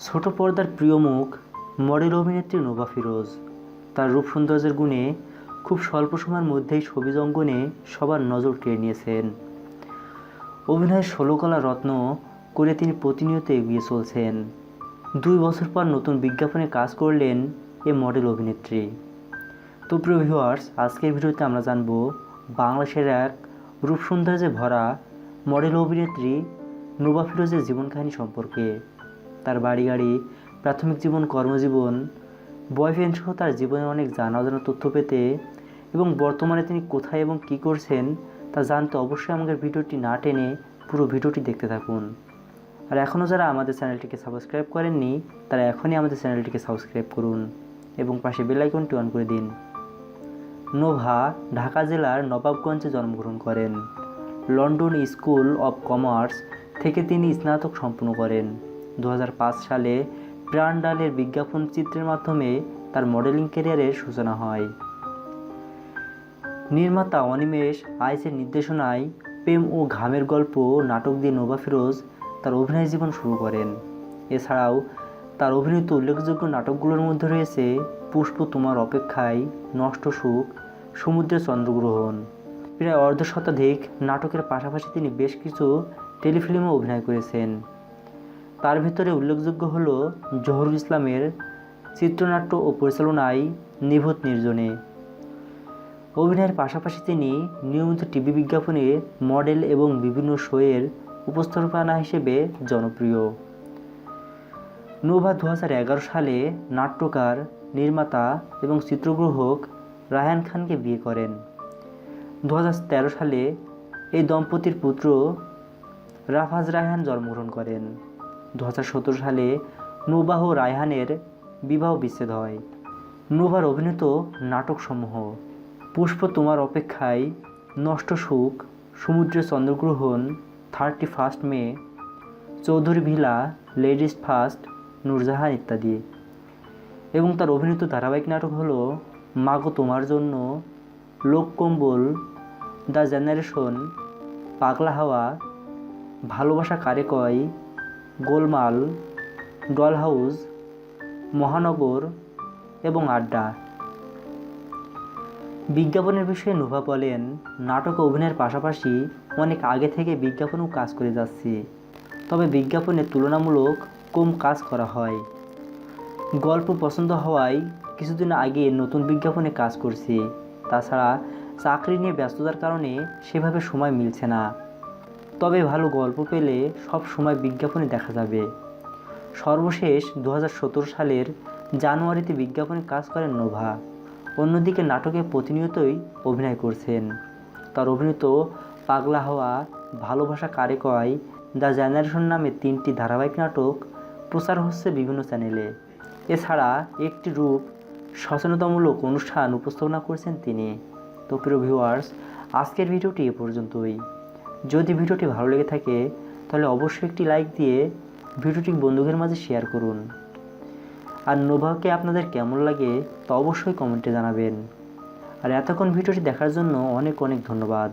ছোট পর্দার প্রিয় মুখ, মডেল অভিনেত্রী নোবা ফিরোজ। তার রূপ সৌন্দর্যের গুণে খুব স্বল্প সময়ের মধ্যেই ছবি অঙ্গনে সবার নজর কেড়ে নিয়েছেন। অভিনয়ের ষোলকলা রত্ন করে তিনি প্রতিনিয়ত এগিয়ে চলছেন। দুই বছর পর নতুন বিজ্ঞাপনে কাজ করলেন এ মডেল অভিনেত্রী। তো প্রিয় ভিউয়ার্স আজকের ভিডিওতে আমরা জানব বাংলাদেশের এক রূপ সৌন্দর্যে ভরা মডেল অভিনেত্রী নোবা ফিরোজের জীবন কাহিনী সম্পর্কে। তার বাড়ি গাড়ি, প্রাথমিক জীবন, কর্মজীবন বয়ফ্রেন্ড সহ তার জীবনের অনেক জানা অজানা তথ্য পেতে এবং বর্তমানে তিনি কোথায় এবং কী করছেন তা জানতে অবশ্যই আমাদের ভিডিওটি না টেনে পুরো ভিডিওটি দেখতে থাকুন। আর এখনও যারা আমাদের চ্যানেলটিকে সাবস্ক্রাইব করেননি, তারা এখনই আমাদের চ্যানেলটিকে সাবস্ক্রাইব করুন এবং পাশে বেল আইকনটি অন করে দিন। নোভা, ঢাকা জেলার নবাবগঞ্জে জন্মগ্রহণ করেন। লন্ডন স্কুল অব কমার্স থেকে তিনি স্নাতক সম্পন্ন করেন। দু হাজার পাঁচ সালে প্রাণডালের বিজ্ঞাপন চিত্রের মাধ্যমে তার মডেলিং ক্যারিয়ারের সূচনা হয়। নির্মাতা অনিমেষ আইসের নির্দেশনায় প্রেম ও ঘামের গল্প নাটক দিয়ে নোবা ফিরোজ তার অভিনয় জীবন শুরু করেন। এছাড়াও তার অভিনীত উল্লেখযোগ্য নাটকগুলোর মধ্যে রয়েছে পুষ্প তোমার অপেক্ষায়, নষ্ট সুখ সমুদ্রের চন্দ্রগ্রহণ। প্রায় অর্ধ শতাধিক নাটকের পাশাপাশি তিনি বেশ কিছু টেলিফিল্মে অভিনয় করেছেন। তার ভিতরে উল্লেখযোগ্য হল জহরুল ইসলামের চিত্রনাট্য ও পরিচালনায় নিভূত নির্জনে। অভিনয়ের পাশাপাশি তিনি নিয়মিত টিভি বিজ্ঞাপনে মডেল এবং বিভিন্ন শোয়ের উপস্থাপনা হিসেবে জনপ্রিয়। নোভা দু হাজার এগারো সালে নাট্যকার, নির্মাতা এবং চিত্রগ্রাহক রায়হান খানকে বিয়ে করেন। দু হাজার তেরো সালে এই দম্পতির পুত্র রাফাজ রায়হান জন্মগ্রহণ করেন। দু হাজার সতেরো সালে নোবাহ রায়হানের বিবাহ বিচ্ছেদ হয়। নোভার অভিনীত নাটকসমূহ, পুষ্প তোমার অপেক্ষায় নষ্ট সুখ সমুদ্রের চন্দ্রগ্রহণ thirty first May Chowdhury villa ladies first Noorjahan ইত্যাদি। এবং তার অভিনীত ধারাবাহিক নাটক হলো মাগো তোমার জন্য, লোক কম্বল, দ্য জেনারেশন, পাগলা হাওয়া, ভালোবাসা কারে কয় গোলমাল ডল হাউস মহানগর এবং আড্ডা। বিজ্ঞাপনের বিষয়ে নোভা বলেন, নাটক অভিনয়ের পাশাপাশি অনেক আগে থেকে বিজ্ঞাপনেও কাজ করে যাচ্ছি। তবে বিজ্ঞাপনে তুলনামূলক কম কাজ করা হয়। গল্প পছন্দ হওয়ায় কিছুদিন আগে নতুন বিজ্ঞাপনে কাজ করছি। তাছাড়া চাকরি নিয়ে ব্যস্ততার কারণে সেভাবে সময় মিলছে না। তবে ভালো গল্প পেলে সব সময় বিজ্ঞাপনে দেখা যাবে। সর্বশেষ দু হাজার সতেরো সালের জানুয়ারিতে বিজ্ঞাপনে কাজ করেন নোভা। অন্যদিকে নাটকে প্রতিনিয়তই অভিনয় করছেন। তার অভিনীত পাগলা হওয়া ভালোবাসা কারে কয়, দ্য জেনারেশন নামে তিনটি ধারাবাহিক নাটক প্রচার হচ্ছে বিভিন্ন চ্যানেলে। এছাড়া একটি রূপ সচেতনতামূলক অনুষ্ঠান উপস্থাপনা করছেন তিনি। তো প্রিয় ভিউয়ার্স আজকের ভিডিওটি এ পর্যন্তই। যদি ভিডিওটি ভালো লেগে থাকে, তাহলে অবশ্যই একটি লাইক দিয়ে ভিডিওটি বন্ধুদের মাঝে শেয়ার করুন। আর নোভাকে আপনাদের কেমন লাগে তা অবশ্যই কমেন্টে জানাবেন। আর এতক্ষণ ভিডিওটি দেখার জন্য অনেক অনেক ধন্যবাদ।